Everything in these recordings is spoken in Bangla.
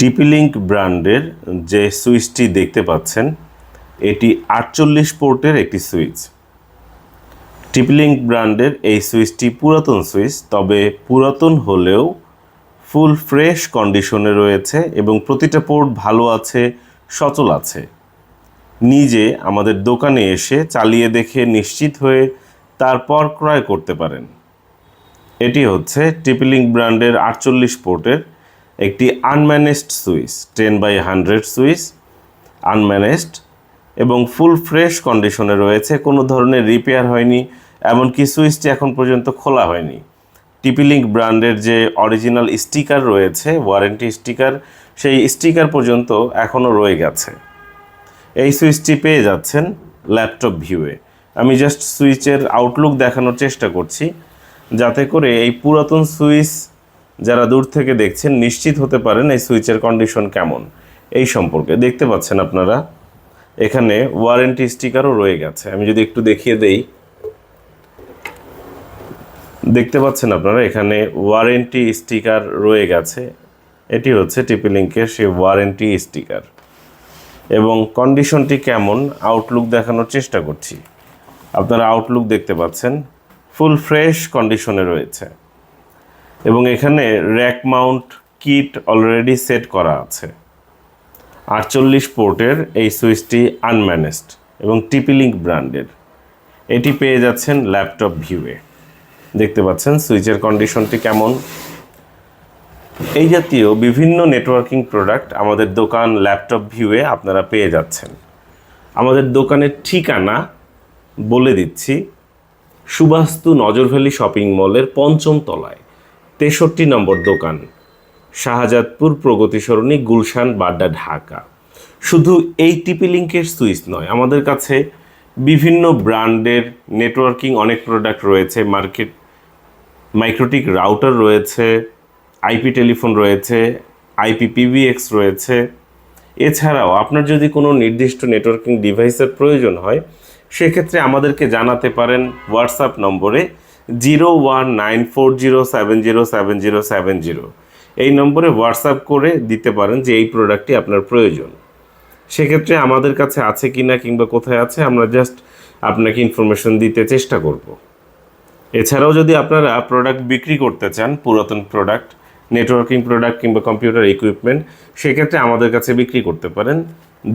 টিপিলিঙ্ক ব্র্যান্ডের যে সুইচটি দেখতে পাচ্ছেন, এটি আটচল্লিশ পোর্টের একটি সুইচ। টিপিলিঙ্ক ব্র্যান্ডের এই সুইচটি পুরাতন সুইচ, তবে পুরাতন হলেও ফুল ফ্রেশ কন্ডিশনে রয়েছে এবং প্রতিটা পোর্ট ভালো আছে, সচল আছে। নিজে আমাদের দোকানে এসে চালিয়ে দেখে নিশ্চিত হয়ে তারপর ক্রয় করতে পারেন। এটি হচ্ছে টিপিলিঙ্ক ব্র্যান্ডের আটচল্লিশ পোর্টের একটি unmanaged switch ten by hundred switch unmanaged এবং ফুল ফ্রেশ কন্ডিশনে রয়েছে। কোনো ধরনের রিপেয়ার হয়নি, এমনকি সুইচটি এখন পর্যন্ত খোলা হয়নি। টিপিলিঙ্ক ব্র্যান্ডের যে অরিজিনাল স্টিকার রয়েছে ওয়ারেন্টি স্টিকার সেই স্টিকার পর্যন্ত এখনও রয়ে গেছে। এই সুইচটি পেয়ে যাচ্ছেন ল্যাপটপ ভিউয়ে আমি জাস্ট সুইচের আউটলুক দেখানোর চেষ্টা করছি, যাতে করে এই পুরাতন সুইচ যারা দূর থেকে দেখছেন, নিশ্চিত হতে পারেন এই সুইচের কন্ডিশন কেমন। এই সম্পর্কে দেখতে পাচ্ছেন আপনারা, এখানে ওয়ারেন্টি স্টিকারও রয়ে গেছে। আমি যদি একটু দেখিয়ে দেই। দেখতে পাচ্ছেন আপনারা, এখানে ওয়ারেন্টি স্টিকার রয়ে গেছে। এটি হচ্ছে টিপিলিঙ্কের সেই ওয়ারেন্টি স্টিকার এবং কন্ডিশনটি কেমন আউটলুক দেখানোর চেষ্টা করছি। আপনারা আউটলুক দেখতে পাচ্ছেন ফুল ফ্রেশ কন্ডিশনে রয়েছে। এবং এখানে rack mount kit already set করা আছে। আটচল্লিশ পোর্টের এই সুইচটি আনম্যানেজড এবং টিপিলিঙ্ক ব্র্যান্ডের এটি পেয়ে যাচ্ছেন ল্যাপটপ ভিউয়ে দেখতে পাচ্ছেন সুইচের কন্ডিশনটি কেমন। এই জাতীয় বিভিন্ন নেটওয়ার্কিং প্রোডাক্ট আমাদের দোকান ল্যাপটপ ভিউয়ে আপনারা পেয়ে যাচ্ছেন। আমাদের দোকানের ঠিকানা বলে দিচ্ছি। সুবাস্তু নজরভ্যালি শপিং মলের পঞ্চম তলায়। তেষট্টি নম্বর দোকান, শাহজাদপুর প্রগতি সরণি গুলশান বাড্ডা, ঢাকা। শুধু এই টিপি লিঙ্কের সুইচ নয়, আমাদের কাছে বিভিন্ন ব্র্যান্ডের নেটওয়ার্কিং অনেক প্রোডাক্ট রয়েছে, মার্কেট, মাইক্রোটিক রাউটার রয়েছে আইপি টেলিফোন রয়েছে আইপি পিভিএক্স রয়েছে। এছাড়াও আপনার যদি কোনো নির্দিষ্ট নেটওয়ার্কিং ডিভাইসের প্রয়োজন হয়, সেক্ষেত্রে আমাদেরকে জানাতে পারেন হোয়াটসঅ্যাপ নম্বরে zero one nine four zero seven zero seven zero seven zero. এই নম্বরে হোয়াটসঅ্যাপ করে দিতে পারেন যে এই প্রোডাক্টটি আপনার প্রয়োজন। সেক্ষেত্রে আমাদের কাছে আছে কি না কিংবা কোথায় আছে, আমরা জাস্ট আপনাকে ইনফরমেশন দিতে চেষ্টা করব। এছাড়াও যদি আপনারা প্রোডাক্ট বিক্রি করতে চান, পুরাতন প্রোডাক্ট নেটওয়ার্কিং প্রোডাক্ট কিংবা কম্পিউটার ইকুইপমেন্ট সেক্ষেত্রে আমাদের কাছে বিক্রি করতে পারেন।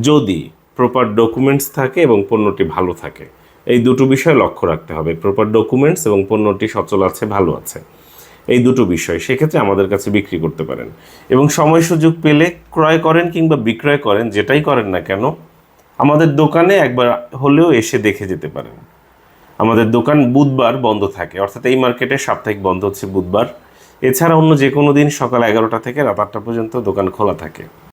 যদি প্রপার ডকুমেন্টস থাকে এবং পণ্যটি ভালো থাকে। এই দুটো বিষয় লক্ষ্য রাখতে হবে। প্রপার ডকুমেন্টস এবং পণ্যটি সচল আছে, ভালো আছে। এই দুটো বিষয় সেক্ষেত্রে আমাদের কাছে বিক্রি করতে পারেন। এবং সময় সুযোগ পেলে ক্রয় করেন কিংবা বিক্রয় করেন, যেটাই করেন না কেন, আমাদের দোকানে একবার হলেও এসে দেখে যেতে পারেন। আমাদের দোকান বুধবার বন্ধ থাকে, অর্থাৎ এই মার্কেটে সাপ্তাহিক বন্ধ হচ্ছে বুধবার। এছাড়া অন্য যে কোনো দিন সকাল এগারোটা থেকে রাত আটটা পর্যন্ত দোকান খোলা থাকে।